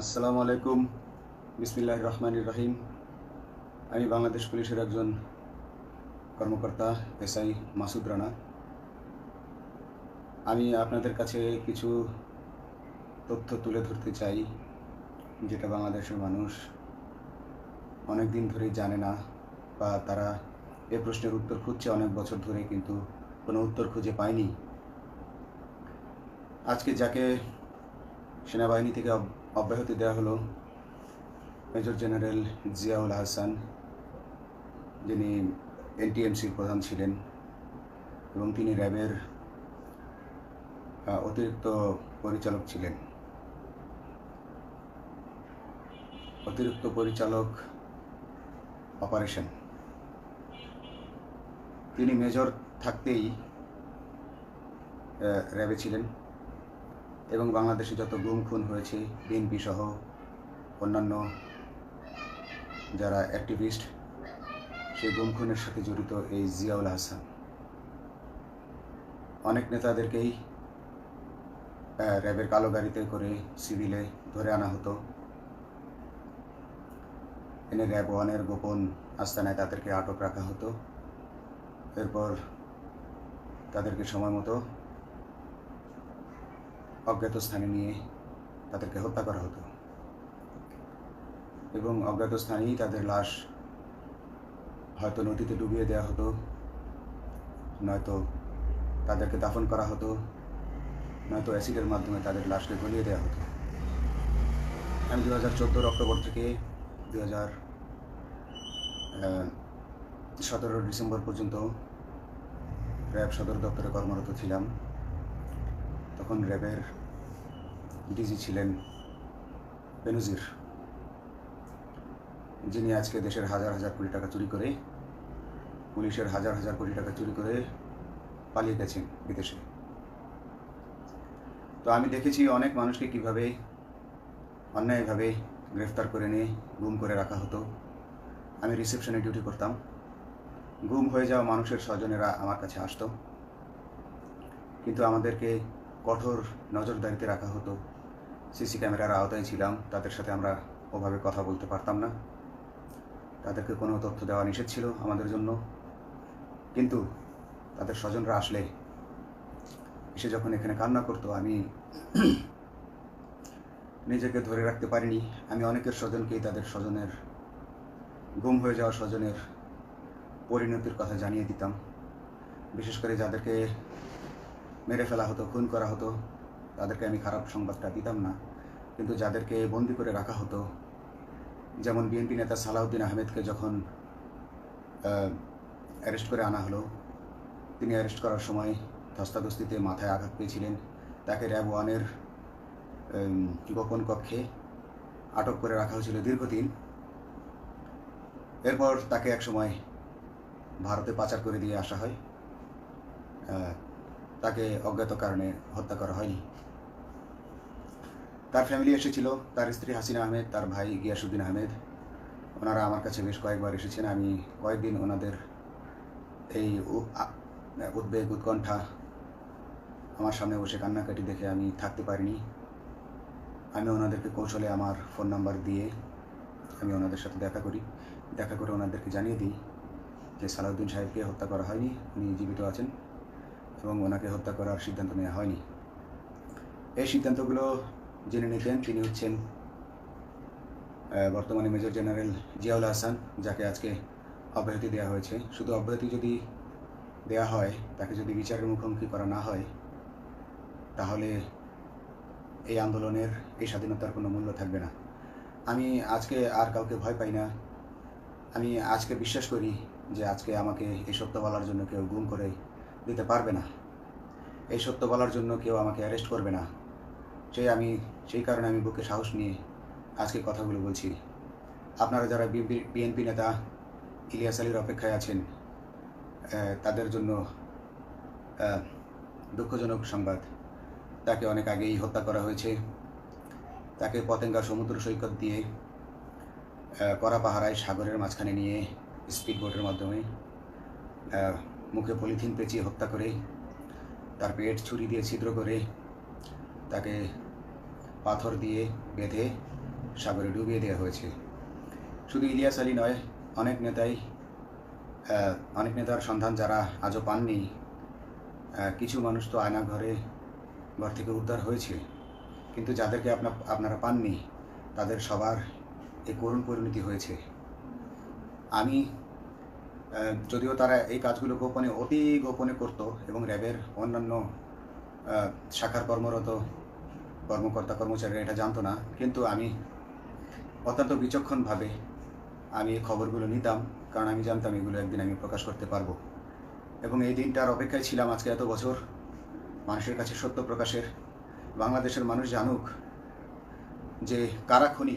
আসসালামু আলাইকুম। বিসমিল্লাহ রহমান রহিম। আমি বাংলাদেশ পুলিশের একজন কর্মকর্তা, এসআই মাসুদ রানা। আমি আপনাদের কাছে কিছু তথ্য তুলে ধরতে চাই, যেটা বাংলাদেশের মানুষ অনেক দিন ধরেই জানে না বা তারা এ প্রশ্নের উত্তর খুঁজছে অনেক বছর ধরে কিন্তু কোনো উত্তর খুঁজে পায়নি। আজকে যাকে সেনাবাহিনী থেকে অব্যাহতি দেওয়া হলো মেজর জেনারেল জিয়াউল হাসান, যিনি এনটিএমসির প্রধান ছিলেন এবং তিনি র্যাবের অতিরিক্ত পরিচালক ছিলেন। অতিরিক্ত পরিচালক অপারেশন। তিনি মেজর থাকতেই র্যাবে ছিলেন। এবং বাংলাদেশে যত গুম খুন হয়েছে বিএনপি সহ অন্যান্য যারা অ্যাক্টিভিস্ট সেই গুম খুনের সাথে জড়িত এই জিয়াউল হাসান। অনেক নেতাদেরকেই র্যাবের কালো গাড়িতে করে সিভিলে ধরে আনা হতো। এনে র্যাব ওয়ানের গোপন আস্তানায় তাদেরকে আটক রাখা হতো। এরপর তাদেরকে সময় মতো অজ্ঞাত স্থানে নিয়ে তাদেরকে হত্যা করা হতো। এবং অজ্ঞাত স্থানেই তাদের লাশ হয়তো নদীতে ডুবিয়ে দেওয়া হতো, নয়তো তাদেরকে দাফন করা হতো, নয়তো অ্যাসিডের মাধ্যমে তাদের লাশকে গলিয়ে দেওয়া হতো। আমি দু হাজার চোদ্দোর অক্টোবর থেকে দু হাজার সতেরো ডিসেম্বর পর্যন্ত র্যাব সদর দপ্তরে কর্মরত ছিলাম। তখন র্যাবের ডিজি ছিলেন বেনজির, যিনি আজকে দেশের হাজার হাজার কোটি টাকা চুরি করে, পুলিশের হাজার হাজার কোটি টাকা চুরি করে পালিয়ে গেছেন বিদেশে। তো আমি দেখেছি অনেক মানুষকে কীভাবে অন্যায়ভাবে গ্রেফতার করে নিয়ে গুম করে রাখা হতো। আমি রিসেপশনে ডিউটি করতাম। গুম হয়ে যাওয়া মানুষের স্বজনেরা আমার কাছে আসতো। কিন্তু আমাদেরকে কঠোর নজরদারিতে রাখা হতো। সিসি ক্যামেরার আওতায় ছিলাম, তাদের সাথে আমরা ওভাবে কথা বলতে পারতাম না। তাদেরকে কোনো তথ্য দেওয়া নিষেধ ছিল আমাদের জন্য। কিন্তু তাদের স্বজনরা আসলে এসে যখন এখানে কান্না করতো, আমি নিজেকে ধরে রাখতে পারিনি। আমি অনেকের স্বজনকেই তাদের স্বজনের গুম হয়ে যাওয়া স্বজনের পরিণতির কথা জানিয়ে দিতাম। বিশেষ করে যাদেরকে মেরে ফেলা হতো, খুন করা হতো, তাদেরকে আমি খারাপ সংবাদটা দিতাম না। কিন্তু যাদেরকে বন্দি করে রাখা হতো, যেমন বিএনপি নেতা সালাউদ্দিন আহমেদকে যখন অ্যারেস্ট করে আনা হলো, তিনি অ্যারেস্ট করার সময় ধস্তাধস্তিতে মাথায় আঘাত পেয়েছিলেন। তাকে র্যাব ওয়ানের গোপন কক্ষে আটক করে রাখা হয়েছিল দীর্ঘদিন। এরপর তাকে একসময় ভারতে পাচার করে দিয়ে আসা হয়। তাকে অজ্ঞাত কারণে হত্যা করা হয়নি। তার ফ্যামিলি এসেছিল, তার স্ত্রী হাসিনা আহমেদ, তার ভাই গিয়াসুদ্দিন আহমেদ। ওনারা আমার কাছে বেশ কয়েকবার এসেছেন। আমি কয়েকদিন ওনাদের এই উদ্বেগ, উৎকণ্ঠা আমার সামনে বসে কান্নাকাটি দেখে আমি থাকতে পারিনি। আমি ওনাদেরকে কৌশলে আমার ফোন নাম্বার দিয়ে আমি ওনাদের সাথে দেখা করি। দেখা করে ওনাদেরকে জানিয়ে দিই যে সালাউদ্দিন সাহেবকে হত্যা করা হয়নি, উনি জীবিত আছেন। এবং ওনাকে হত্যা করার সিদ্ধান্ত নেওয়া হয়নি। এই সিদ্ধান্তগুলো জেনে নিতেন তিনি হচ্ছেন বর্তমানে মেজর জেনারেল জিয়াউল হাসান, যাকে আজকে অব্যাহতি দেওয়া হয়েছে। শুধু অব্যাহতি যদি দেওয়া হয়, তাকে যদি বিচারের মুখোমুখি করা না হয়, তাহলে এই আন্দোলনের, এই স্বাধীনতার কোনো মূল্য থাকবে না। আমি আজকে আর কাউকে ভয় পাই না। আমি আজকে বিশ্বাস করি যে আজকে আমাকে এই সত্য বলার জন্য কেউ গুম করে দিতে পারবে না। এই সত্য বলার জন্য কেউ আমাকে অ্যারেস্ট করবে না। সেই আমি, সেই কারণে আমি বুকে সাহস নিয়ে আজকে কথাগুলো বলছি। আপনারা যারা বিএনপি নেতা, ইলিয়াস আলীর অপেক্ষায় আছেন তাদের জন্য দুঃখজনক সংবাদ। তাকে অনেক আগেই হত্যা করা হয়েছে। তাকে পতেঙ্গা সমুদ্র সৈকত দিয়ে করা পাহারায় সাগরের মাঝখানে নিয়ে স্পিড বোটের মাধ্যমে মুখে পলিথিন পেঁচিয়ে হত্যা করে, তার পেট ছুরি দিয়ে ছিদ্র করে, তাকে পাথর দিয়ে বেঁধে সাগরে ডুবিয়ে দেওয়া হয়েছে। শুধু ইলিয়াস আলী নয়, অনেক নেতাই অনেক নেতার সন্ধান যারা আজও পাননি কিছু মানুষ তো আয়না ঘরে, ঘর থেকে উদ্ধার হয়েছে। কিন্তু যাদেরকে আপনা, আপনারা পাননি, তাদের সবার এই করুণ পরিণতি হয়েছে। আমি যদিও তারা এই কাজগুলো গোপনে, অতি গোপনে করত এবং র্যাবের অন্যান্য শাখার কর্মরত কর্মকর্তা, কর্মচারীরা এটা জানতো না। কিন্তু আমি অত্যন্ত বিচক্ষণভাবে আমি এই খবরগুলো নিতাম, কারণ আমি জানতাম এগুলো একদিন আমি প্রকাশ করতে পারব। এবং এই দিনটার অপেক্ষায় ছিলাম আজকে এত বছর মানুষের কাছে সত্য প্রকাশের। বাংলাদেশের মানুষ জানুক যে কারা খনি